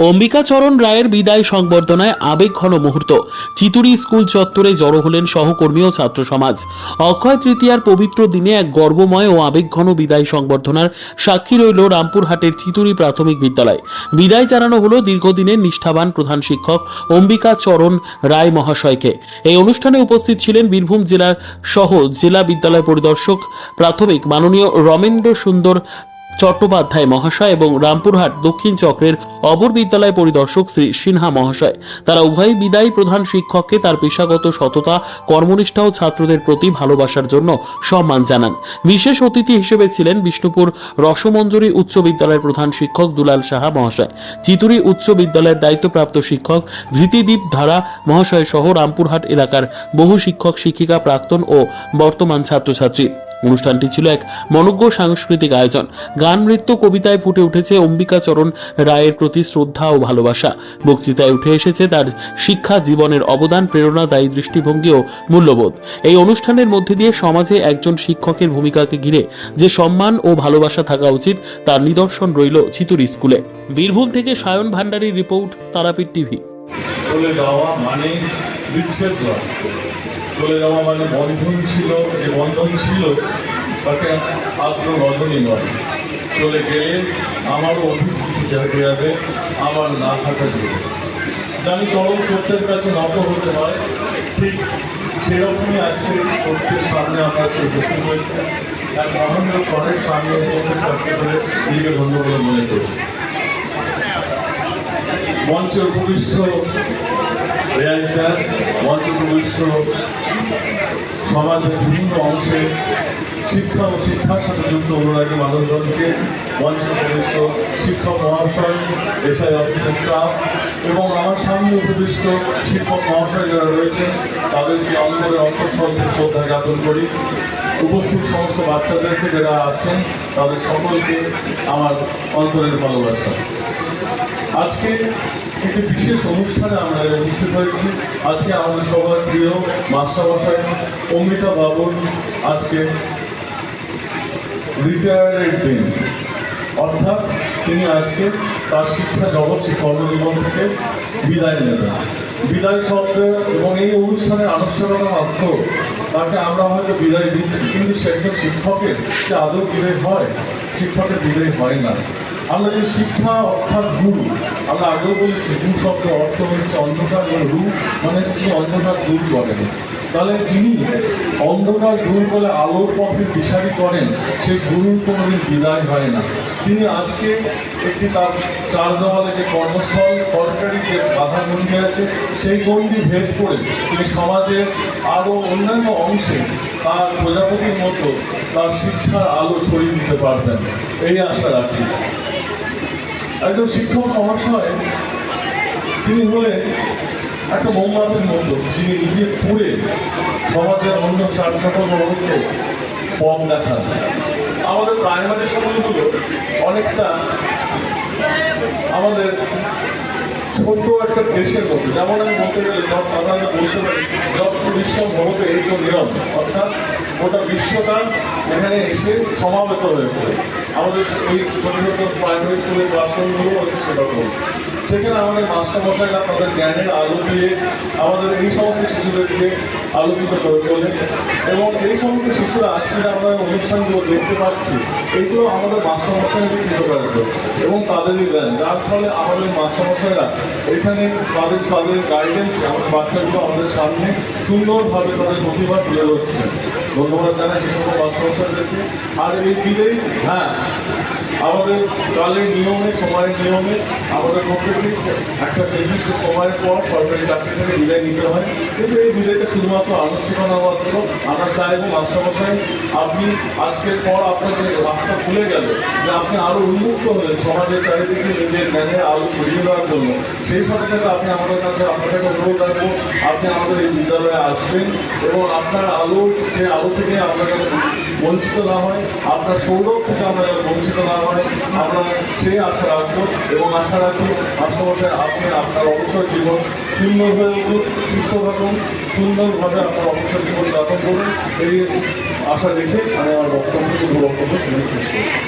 অম্বিকাচরণ রায়ের বিদায় সংবর্ধনায় আবেগঘন মুহূর্ত। চিতুরি স্কুল চত্বরে জড়ো হলেন সহকর্মী ও ছাত্র সমাজ। অক্ষয় তৃতীয়ার পবিত্র দিনে এক গর্বময় ও আবেগঘন বিদায় সংবর্ধনার সাক্ষী রইল রামপুরহাটের চিতুরি প্রাথমিক বিদ্যালয়। বিদায় জানানো হলো দীর্ঘদিনের নিষ্ঠাবান প্রধান শিক্ষক অম্বিকাচরণ রায় মহাশয়কে। এই অনুষ্ঠানে উপস্থিত ছিলেন বীরভূম জেলার সহ জেলা বিদ্যালয় পরিদর্শক, প্রাথমিক মাননীয় রমেন্দ্র সুন্দর চট্টোপাধ্যায় মহাশয় এবং রামপুরহাট দক্ষিণ চক্রের অপর বিদ্যালয় পরিদর্শক শ্রী সিনহা মহাশয়। তারা উভয় বিদায়ী প্রধান শিক্ষককে তার পেশাগত সততা, কর্মনিষ্ঠা ও ছাত্রদের প্রতি ভালোবাসার জন্য সম্মান জানান। বিশেষ অতিথি হিসেবে ছিলেন বিষ্ণুপুর রসমঞ্জরি উচ্চ বিদ্যালয়ের প্রধান শিক্ষক দুলাল সাহা মহাশয়। চিতুরি উচ্চ বিদ্যালয়ের দায়িত্বপ্রাপ্ত শিক্ষক ধৃতিদীপ ধারা মহাশয় সহ রামপুরহাট এলাকার বহু শিক্ষক, শিক্ষিকা, প্রাক্তন ও বর্তমান ছাত্রছাত্রী। অনুষ্ঠানটি ছিল এক মনজ্ঞ সাংস্কৃতিক আয়োজন। গান, নৃত্য, কবিতায় ফুটে উঠেছে অম্বিকাচরণ রায়ের প্রতি শ্রদ্ধা ও ভালোবাসা। বক্তৃতায় উঠে এসেছে তার শিক্ষা, জীবনের অবদান প্রেরণাদায়ী দৃষ্টিভঙ্গি ও মূল্যবোধ। এই অনুষ্ঠানের মধ্যে দিয়ে সমাজে একজন শিক্ষকের ভূমিকাকে ঘিরে যে সম্মান ও ভালোবাসা থাকা উচিত, তার নিদর্শন রইল চিতুরি স্কুলে। বীরভূম থেকে সায়ন ভান্ডারীর রিপোর্ট, তারাপীঠ টিভি। চলে যাওয়া মানে বন্ধন ছিল, যে বন্ধন ছিল তাকে আত্মবন্ধনই নয়। চলে গেলে আমারও অধিক কিছু যাবে আমার না থাকা যাবে জানি চরম সত্যের কাছে নত হতে হয়। ঠিক সেরকমই আছে সত্যের সামনে আমরা সে উপস্থিত হয়েছে এক মহেন্দ্র ঘরের সামনে উপস্থিত থাকতে করে নিজেকে ধন্য বলে মনে করি। মঞ্চে উপবিষ্ট রেয়াজ স্যার সমাজের বিভিন্ন অংশে শিক্ষা ও শিক্ষার সাথে যুক্ত অনুরাগী মানুষজনকে মঞ্চে উপবিষ্ট শিক্ষক মহাশয়, এসআই অফিসের স্টাফ এবং আমার সামনে উপবিষ্ট শিক্ষক মহাশয় যারা রয়েছেন, তাদেরকে অন্তরের অন্তঃস্থল থেকে শ্রদ্ধা জ্ঞাপন করি। উপস্থিত সমস্ত বাচ্চাদেরকে যারা আছেন, তাদের সকলকে আমার অন্তরের ভালোবাসা। আজকে একটি বিশেষ অনুষ্ঠানে আমরা উপস্থিত হয়েছি। আজকে আমাদের সবার প্রিয় মাস্টারমশাই অমিতা বাবুর আজকে রিটায়ারের দিন অর্থাৎ তিনি আজকে তার শিক্ষা জগৎ সে কর্মজীবন থেকে বিদায় নেবেন। বিদায় শব্দ এবং এই অনুষ্ঠানের আনুষ্ঠানিকতার অর্থ তাকে আমরা হয়তো বিদায় দিচ্ছি, কিন্তু সে একজন শিক্ষকের যে আদৌ বিদায় হয়, শিক্ষকের বিদায় হয় না। আমরা যে শিক্ষা অর্থাৎ গুরু, আমরা আগেও বলেছি, গুরু শব্দের অর্থ হচ্ছে অন্ধকার রু মানে তিনি অন্ধকার দূর করেন তাহলে যিনি অন্ধকার দূর করে আলোর পথে দিশারি করেন সেই গুরুর কোনোদিন বিদায় হয় না। তিনি আজকে একটি তার চার দেওয়ালে যে কর্মস্থল, সরকারি যে বাধা গণ্ডি আছে সেই গণ্ডি ভেদ করে তিনি সমাজের আরও অন্যান্য অংশে তার প্রজাপতির মতো তার শিক্ষার আলো ছড়িয়ে দিতে পারবেন। এই আশা রাখি একজন শিক্ষক মহাশয়, তিনি হলেন একটা মোমবাতির মতো যিনি নিজে পুড়ে সমাজের অন্য সকল মানুষকে পথ দেখান। আমাদের প্রাইমারি স্কুলগুলো অনেকটা আমাদের ছোট একটা দেশের মতো। যেমন আমি বলতে গেলে আমরা বলতে পারি, যত বিশ্ব ভবতে এই তো নিয়ম অর্থাৎ গোটা বিশ্বটা এখানে এসে সমাবেত হয়েছে। আমাদের এই প্রাইমারি স্কুলের ক্লাসরুমগুলো হচ্ছে সেরকম সেখানে আমাদের মাস্টারমশাইরা তাদের জ্ঞানের আলো দিয়ে আমাদের এই সমস্ত শিশুদেরকে আলোকিত করে তোলে এবং এই সমস্ত শিশুরা আজকে যে আমরা অনুষ্ঠানগুলো দেখতে পাচ্ছি এগুলো আমাদের মাস্টারমশাইদের কৃতকার্য এবং তাদেরই দেন যার ফলে আমাদের মাস্টারমশাইরা এখানে তাদের তাদের গাইডেন্স আমাদের বাচ্চাগুলো আমাদের সামনে সুন্দরভাবে তাদের প্রতিভা তুলে ধরছে ধন্যবাদ জানাই সে সকল মাস্টারমশাইদেরকে আর এই বিলেই হ্যাঁ। আমাদের কালের নিয়মে, সময়ের নিয়মে আমাদের প্রত্যেকে একটা নির্দিষ্ট সময়ের পর সরকারি চাকরি থেকে বিদায় নিতে হয়। কিন্তু এই বিদায়টা শুধুমাত্র আনুষ্ঠানিকতা মাত্র আমরা চাইব মাস্টারমশাই, আপনি আজকের পর আপনার যে রাস্তা খুলে গেল, যে আপনি আরও উন্মুক্ত হলেন সমাজের চারিদিকে নিজের জ্ঞানের আলো ছড়িয়ে দেওয়ার জন্য, সেই সাথে সাথে আপনি আমাদের কাছে আপনাকে অনুরোধ রাখব, আপনি আমাদের এই বিদ্যালয়ে আসবেন এবং আপনার আলো, সে আলো থেকে আমরা যেন বঞ্চিত না হয়, আপনার সৌরভ থেকে আমরা যেন বঞ্চিত না হয়, আমরা সেই আশা রাখব এবং আশা রাখব আশেপাশে আপনি আপনার অবসর জীবন সুন্দর হয়ে উঠুন, সুস্থ থাকুন, সুন্দরভাবে আপনার অবসর জীবন যাপন করুন। এই আশা রেখে আমি আমার বক্তব্য বক্তব্য